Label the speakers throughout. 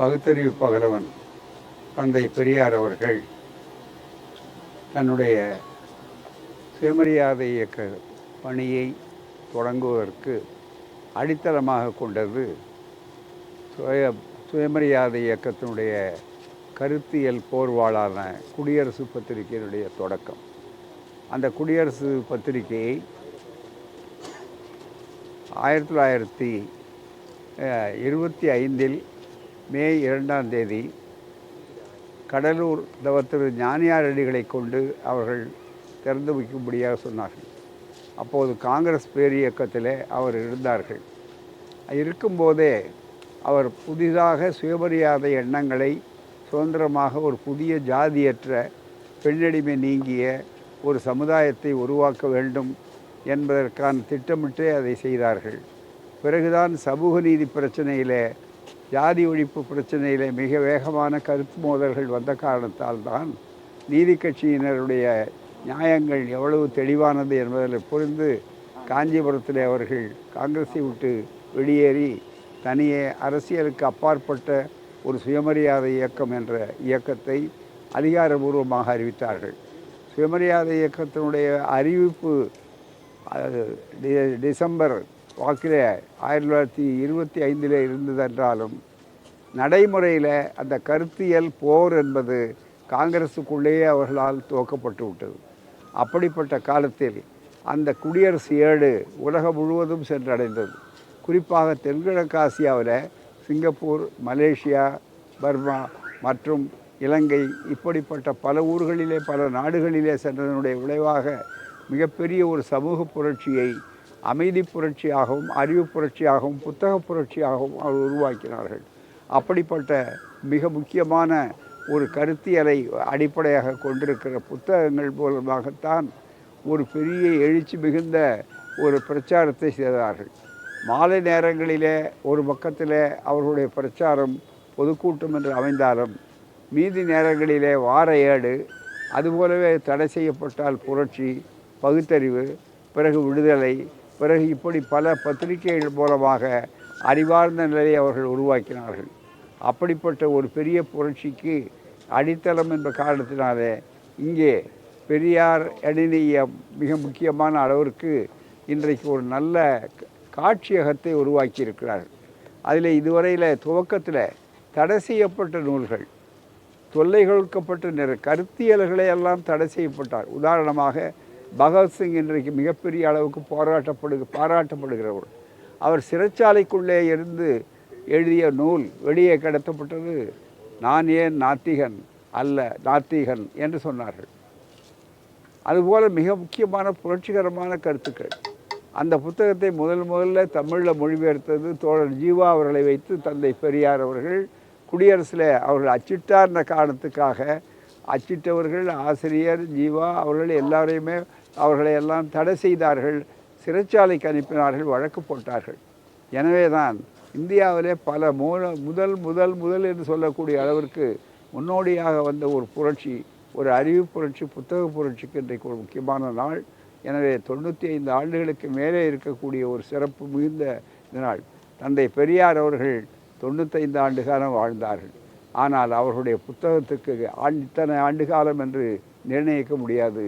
Speaker 1: பகுத்தறிவு பகலவன் தந்தை பெரியார் அவர்கள் தன்னுடைய சுயமரியாதை இயக்க பணியை தொடங்குவதற்கு அடித்தளமாக கொண்டது. சுய சுயமரியாதை இயக்கத்தினுடைய கருத்தியல் போர்வாளான குடியரசு பத்திரிகையினுடைய தொடக்கம். அந்த குடியரசு பத்திரிகையை ஆயிரத்தி தொள்ளாயிரத்தி இருபத்தி ஐந்தில் மே இரண்டாம் தேதி கடலூர் தவத்திரு ஞானியார் அடிகளை கொண்டு அவர்கள் திறந்து வைக்கும்படியாக சொன்னார்கள். அப்போது காங்கிரஸ் பேரியக்கத்திலே அவர் இருந்தார்கள். இருக்கும்போதே அவர் புதிதாக சுயமரியாதை எண்ணங்களை சுதந்திரமாக ஒரு புதிய ஜாதியற்ற பெண்ணடிமை நீங்கிய ஒரு சமுதாயத்தை உருவாக்க வேண்டும் என்பதற்கான திட்டமிட்டே அதை செய்தார்கள். பிறகுதான் சமூக நீதி பிரச்சனையிலே ஜாதி ஒழிப்பு பிரச்சனையிலே மிக வேகமான கருத்து மோதல்கள் வந்த காரணத்தால் தான் நீதி கட்சியினருடைய நியாயங்கள் எவ்வளவு தெளிவானது என்பதில் புரிந்து காஞ்சிபுரத்தில் அவர்கள் காங்கிரஸை விட்டு வெளியேறி தனியே அரசியலுக்கு அப்பாற்பட்ட ஒரு சுயமரியாதை இயக்கம் என்ற இயக்கத்தை அதிகாரபூர்வமாக அறிவித்தார்கள். சுயமரியாதை இயக்கத்தினுடைய அறிவிப்பு டி- டிசம்பர் வாக்கில் ஆயிரத்தி தொள்ளாயிரத்தி இருபத்தி ஐந்தில் இருந்ததென்றாலும் நடைமுறையில் அந்த கருத்தியல் போர் என்பது காங்கிரஸுக்குள்ளேயே அவர்களால் துவக்கப்பட்டு விட்டது. அப்படிப்பட்ட காலத்தில் அந்த குடியரசு ஏடு உலகம் முழுவதும் சென்றடைந்தது. குறிப்பாக தென்கிழக்காசியாவில் சிங்கப்பூர் மலேசியா பர்மா மற்றும் இலங்கை இப்படிப்பட்ட பல ஊர்களிலே பல நாடுகளிலே சென்றதனுடைய விளைவாக மிகப்பெரிய ஒரு சமூக புரட்சியை அமைதி புரட்சியாகவும் அறிவு புரட்சியாகவும் புத்தக புரட்சியாகவும் அவர் உருவாக்கினார்கள். அப்படிப்பட்ட மிக முக்கியமான ஒரு கருத்தியலை அடிப்படையாக கொண்டிருக்கிற புத்தகங்கள் மூலமாகத்தான் ஒரு பெரிய எழுச்சி மிகுந்த ஒரு பிரச்சாரத்தை செய்தார்கள். மாலை நேரங்களிலே ஒரு பக்கத்திலே அவர்களுடைய பிரச்சாரம் பொதுக்கூட்டம் என்று அமைந்தாலும் மீதி நேரங்களிலே வார ஏடு அதுபோலவே தடை செய்யப்பட்டால் புரட்சி பகுத்தறிவு பிறகு விடுதலை பிறகு இப்படி பல பத்திரிகைகள் மூலமாக அறிவார்ந்த நிலையை அவர்கள் உருவாக்கினார்கள். அப்படிப்பட்ட ஒரு பெரிய புரட்சிக்கு அடித்தளம் என்ற காரணத்தினாலே இங்கே பெரியார் எழினிய மிக முக்கியமான அளவிற்கு இன்றைக்கு ஒரு நல்ல காட்சியகத்தை உருவாக்கி இருக்கிறார்கள் அதில் இதுவரையில் துவக்கத்தில் தடை செய்யப்பட்ட நூல்கள் தொல்லை கொடுக்கப்பட்ட நிற கருத்தியல்களை எல்லாம் தடை செய்யப்பட்டார். உதாரணமாக பகத்சிங் இன்றைக்கு மிகப்பெரிய அளவுக்கு போராட்டப்படு பாராட்டப்படுகிறவர். அவர் சிறைச்சாலைக்குள்ளே இருந்து எழுதிய நூல் வெளியே கடத்தப்பட்டது நான் ஏன் நாத்திகன் அல்ல நாத்திகன் என்று சொன்னார்கள். அதுபோல் மிக முக்கியமான புரட்சிகரமான கருத்துக்கள். அந்த புத்தகத்தை முதல் முதல்ல தமிழில் மொழிபெயர்த்தது தோழர் ஜீவா அவர்களை வைத்து தந்தை பெரியார் அவர்கள். குடியரசில் அவர்கள் அச்சிட்டார்ன காரணத்துக்காக அச்சிட்டவர்கள் ஆசிரியர் ஜீவா அவர்கள் எல்லாரையுமே அவர்களை எல்லாம் தடை செய்தார்கள். சிறைச்சாலைக்கு அனுப்பினார்கள் வழக்கு போட்டார்கள். எனவே தான் இந்தியாவிலே பல மூல முதல் முதல் முதல் என்று சொல்லக்கூடிய அளவிற்கு முன்னோடியாக வந்த ஒரு புரட்சி ஒரு அறிவு புரட்சி புத்தக புரட்சிக்கு இன்றைக்கு ஒரு முக்கியமான நாள். எனவே தொண்ணூற்றி ஐந்து ஆண்டுகளுக்கு மேலே இருக்கக்கூடிய ஒரு சிறப்பு மிகுந்த இந்த நாள். தந்தை பெரியார் அவர்கள் தொண்ணூத்தைந்து ஆண்டு காலம் வாழ்ந்தார்கள். ஆனால் அவர்களுடைய புத்தகத்துக்கு இத்தனை ஆண்டு காலம் என்று நிர்ணயிக்க முடியாது.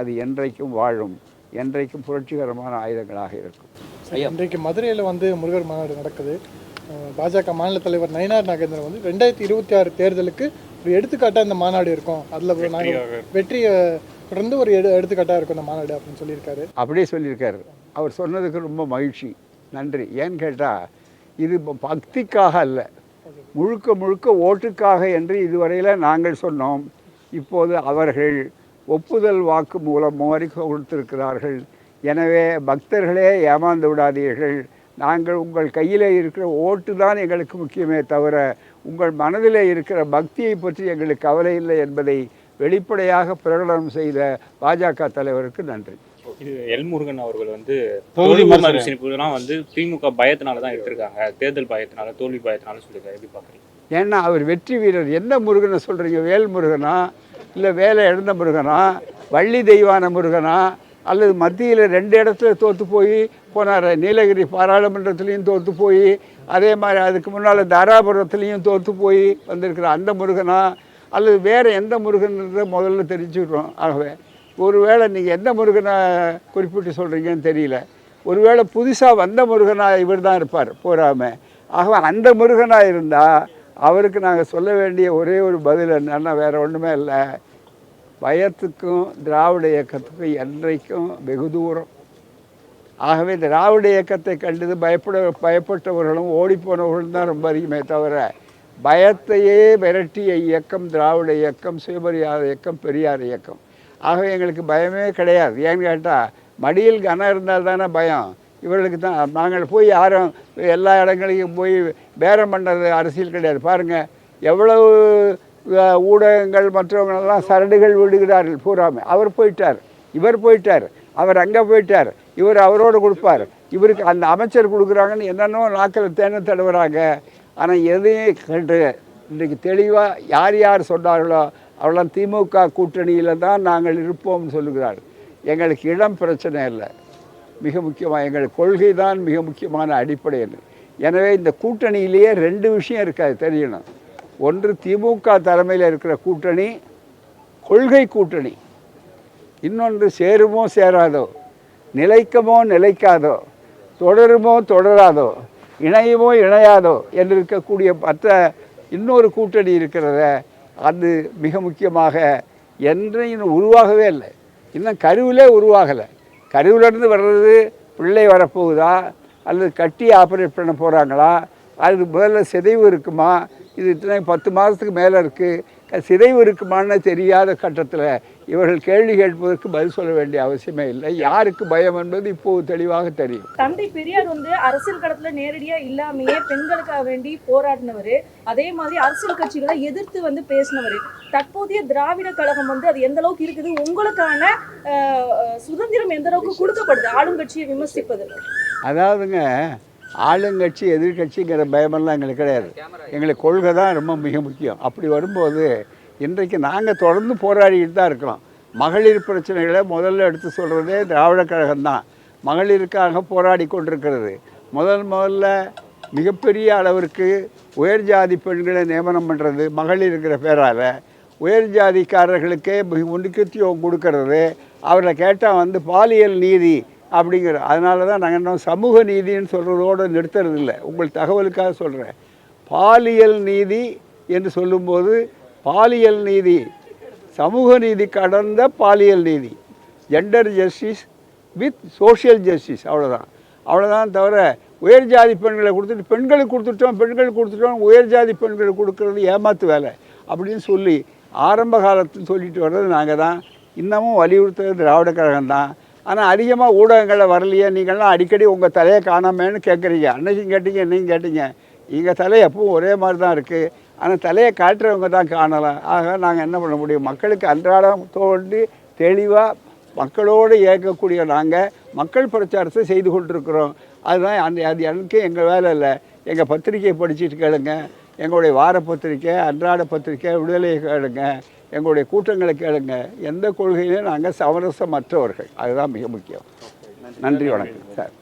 Speaker 1: அது என்றைக்கும் வாழும். என்றைக்கும் புரட்சிகரமான ஆயுதங்களாக இருக்கும்.
Speaker 2: இன்றைக்கு மதுரையில் வந்து முருகர் மாநாடு நடக்குது. பாஜக மாநில தலைவர் நயினார் நாகேந்திரன் வந்து ரெண்டாயிரத்தி இருபத்தி ஆறு தேர்தலுக்கு ஒரு எடுத்துக்காட்டாக இந்த மாநாடு இருக்கும். அதில் நாங்கள் வெற்றியை தொடர்ந்து ஒரு எடு எடுத்துக்காட்டாக இருக்கும் இந்த மாநாடு அப்படின்னு சொல்லியிருக்காரு.
Speaker 1: அப்படியே சொல்லியிருக்காரு. அவர் சொன்னதுக்கு ரொம்ப மகிழ்ச்சி. நன்றி. ஏன்னு கேட்டால் இது பக்திக்காக அல்ல. முழுக்க முழுக்க ஓட்டுக்காக என்று இதுவரையில் நாங்கள் சொன்னோம். இப்போது அவர்கள் ஒப்புதல் வாக்கு மூலம் மாதிரி கொடுத்திருக்கிறார்கள். எனவே பக்தர்களே ஏமாந்து விடாதீர்கள். நாங்கள் உங்கள் கையில் இருக்கிற ஓட்டு தான் எங்களுக்கு முக்கியமே தவிர உங்கள் மனதில் இருக்கிற பக்தியை பற்றி எங்களுக்கு கவலை இல்லை என்பதை வெளிப்படையாக பிரகடனம் செய்த பாஜக தலைவருக்கு நன்றி.
Speaker 3: இது எல் முருகன் அவர்கள் வந்து
Speaker 4: மறுசீரமைப்பு.
Speaker 3: மறுசீரமைப்புலாம் வந்து திமுக பயத்தினால தான் எடுத்திருக்காங்க. தேர்தல் பயத்தினால தோல்வி பயத்தினால சொல்லியிருக்காரு. எப்படி பார்க்குறீங்க?
Speaker 1: ஏன்னா அவர் வெற்றி வீரர். எந்த முருகனை சொல்கிறீங்க வேல் முருகனா? இல்லை வேலை எழுந்த முருகனா? வள்ளி தெய்வான முருகனா? அல்லது மத்தியில் ரெண்டு இடத்துல தோற்று போய் போனார். நீலகிரி பாராளுமன்றத்துலேயும் தோற்று போய் அதே மாதிரி அதுக்கு முன்னால் தாராபுரத்துலேயும் தோற்று போய் வந்திருக்கிற அந்த முருகனா? அல்லது வேறு எந்த முருகன்றதை முதல்ல தெரிஞ்சுக்கிறோம். ஆகவே ஒருவேளை நீங்கள் எந்த முருகனை குறிப்பிட்டு சொல்கிறீங்கன்னு தெரியல. ஒருவேளை புதுசாக வந்த முருகனாக இவர் தான் இருப்பார் போகாமல் ஆக அந்த முருகனாக இருந்தால் அவருக்கு நாங்கள் சொல்ல வேண்டிய ஒரே ஒரு பதில் என்னன்னா வேறு ஒன்றுமே இல்லை. பயத்துக்கும் திராவிட இயக்கத்துக்கும் என்றைக்கும் வெகு தூரம். ஆகவே திராவிட இயக்கத்தை கண்டது பயப்பட பயப்பட்டவர்களும் ஓடிப்போனவர்களும் தான் ரொம்ப அதிகமே தவிர பயத்தையே விரட்டிய இயக்கம் திராவிட இயக்கம் சுயமரியாதை இயக்கம் பெரியார் இயக்கம். ஆகவே எங்களுக்கு பயமே கிடையாது. ஏன்னு கேட்டால் மடியில் கனம் இருந்தால் தானே பயம். இவர்களுக்கு தான் நாங்கள் போய் யாரும் எல்லா இடங்களையும் போய் பேரம் பண்ணுறது அரசியல் கிடையாது. பாருங்கள் எவ்வளவு ஊடகங்கள் மற்றவங்களெல்லாம் சரடுகள் விடுகிறார்கள் பூராமே. அவர் போயிட்டார். இவர் போயிட்டார். அவர் அங்கே போயிட்டார். இவர் அவரோடு கொடுப்பார். இவருக்கு அந்த அமைச்சர் கொடுக்குறாங்கன்னு என்னென்னோ நாக்கில் தேனை தடவுறாங்க. ஆனால் எதையும் கேட்டு இன்றைக்கு தெளிவாக யார் யார் சொன்னார்களோ அவெல்லாம் திமுக கூட்டணியில் தான் நாங்கள் இருப்போம்னு சொல்லுகிறார் எங்களுக்கு இடம் பிரச்சனை இல்லை. மிக முக்கியமாக எங்கள் கொள்கை தான் மிக முக்கியமான அடிப்படை எனவே இந்த கூட்டணியிலேயே ரெண்டு விஷயம் இருக்காது தெரியணும். ஒன்று திமுக தலைமையில் இருக்கிற கூட்டணி கொள்கை கூட்டணி. இன்னொன்று சேருமோ சேராதோ நிலைக்குமோ நிலைக்காதோ தொடருமோ தொடராதோ இணையுமோ இணையாதோ என்று இருக்கக்கூடிய மற்ற இன்னொரு கூட்டணி இருக்கிறத அது மிக முக்கியமாக என்றும் இன்னும் உருவாகவே இல்லை. இன்னும் கருவிலே உருவாகலை. கருவிலேருந்து வர்றது பிள்ளை வரப்போகுதா? அல்லது கட்டி ஆப்ரேட் பண்ண போகிறாங்களா அது முதல்ல சிதைவு இருக்குமா? இது இத்தனை பத்து மாதத்துக்கு மேலே இருக்குது சிதைவு இருக்குமான்னு தெரியாத கட்டத்தில் இவர்கள் கேள்வி கேட்பதற்கு பதில் சொல்ல வேண்டிய அவசியமே இல்லை. யாருக்கு பயம் என்பது இப்போது தெளிவாக தெரியும்.
Speaker 4: தந்தை பெரியார் வந்து அரசியல் களத்துல நேரடியா இல்லாமையே பெண்களுக்காக வேண்டி போராடினவர் அதே மாதிரி அரசியல் கட்சிகளை எதிர்த்து வந்து பேசினவர். தற்போதைய திராவிட கழகம் வந்து அது எந்த அளவுக்கு இருக்குது? உங்களுக்கான சுதந்திரம் எந்த அளவுக்கு கொடுக்கப்படுது? ஆளுங்கட்சியை விமர்சிப்பது.
Speaker 1: அதாவதுங்க ஆளுங்கட்சி எதிர்கட்சிங்கிற பயமெல்லாம் எங்களுக்கு கிடையாது. எங்களுக்கு கொள்கை தான் ரொம்ப மிக முக்கியம். அப்படி வரும்போது இன்றைக்கு நாங்கள் தொடர்ந்து போராடிக்கிட்டு தான் இருக்கிறோம். மகளிர் பிரச்சனைகளை முதல்ல எடுத்து சொல்கிறதே திராவிட கழகம் தான். மகளிருக்காக போராடி கொண்டிருக்கிறது. முதல் முதல்ல மிகப்பெரிய அளவிற்கு உயர் ஜாதி பெண்களை நியமனம் பண்ணுறது மகளிருங்கிற பேரால். உயர் ஜாதிக்காரர்களுக்கே மிக கொடுக்கறது. அவரை கேட்டால் வந்து பாலியல் நீதி அப்படிங்கிற அதனால தான் நாங்கள் இன்னும் சமூக நீதின்னு சொல்கிறதோடு நிறுத்துறது இல்லை உங்கள் தகவலுக்காக சொல்கிறேன் பாலியல் நீதி என்று சொல்லும்போது பாலியல் நீதி சமூக நீதி கடந்த பாலியல் நீதி. Gender justice with social justice அவ்வளோதான் அவ்வளோதான் தவிர உயர் ஜாதி பெண்களை கொடுத்துட்டு பெண்களுக்கு கொடுத்துட்டோம் பெண்களுக்கு கொடுத்துட்டோம் உயர் ஜாதி பெண்களுக்கு கொடுக்கறது ஏமாத்து வேலை அப்படின்னு சொல்லி ஆரம்ப காலத்தில் சொல்லிட்டு வர்றது நாங்கள் தான் இன்னமும் வலியுறுத்துறது திராவிட கழகம் தான். ஆனால் அதிகமாக ஊடகங்களில் வரலையே நீங்கள்லாம் அடிக்கடி உங்கள் தலையை காணாமேன்னு கேட்குறீங்க அன்னைக்கும் கேட்டீங்க இன்னைக்கும் கேட்டீங்க. எங்கள் தலை எப்பவும் ஒரே மாதிரி தான் இருக்குது ஆனால் தலையை காட்டுறவங்க தான் காணலாம். ஆக நாங்கள் என்ன பண்ண முடியும்? மக்களுக்கு அன்றாடம் தோண்டி தெளிவாக மக்களோடு இயக்கக்கூடிய நாங்கள் மக்கள் பிரச்சாரத்தை செய்து கொண்டிருக்கிறோம். அதுதான் அந்த அது எனக்கு எங்கள் வேலை இல்லை. எங்கள் பத்திரிக்கையை படிச்சுட்டு கேளுங்க. எங்களுடைய வார பத்திரிக்கை அன்றாட பத்திரிக்கை விடுதலையை கேளுங்க. எங்களுடைய கூட்டங்களை கேளுங்க. எந்த கொள்கையிலும் நாங்கள் சமரசமற்றவர்கள். அதுதான் மிக முக்கியம். நன்றி வணக்கம். சார்.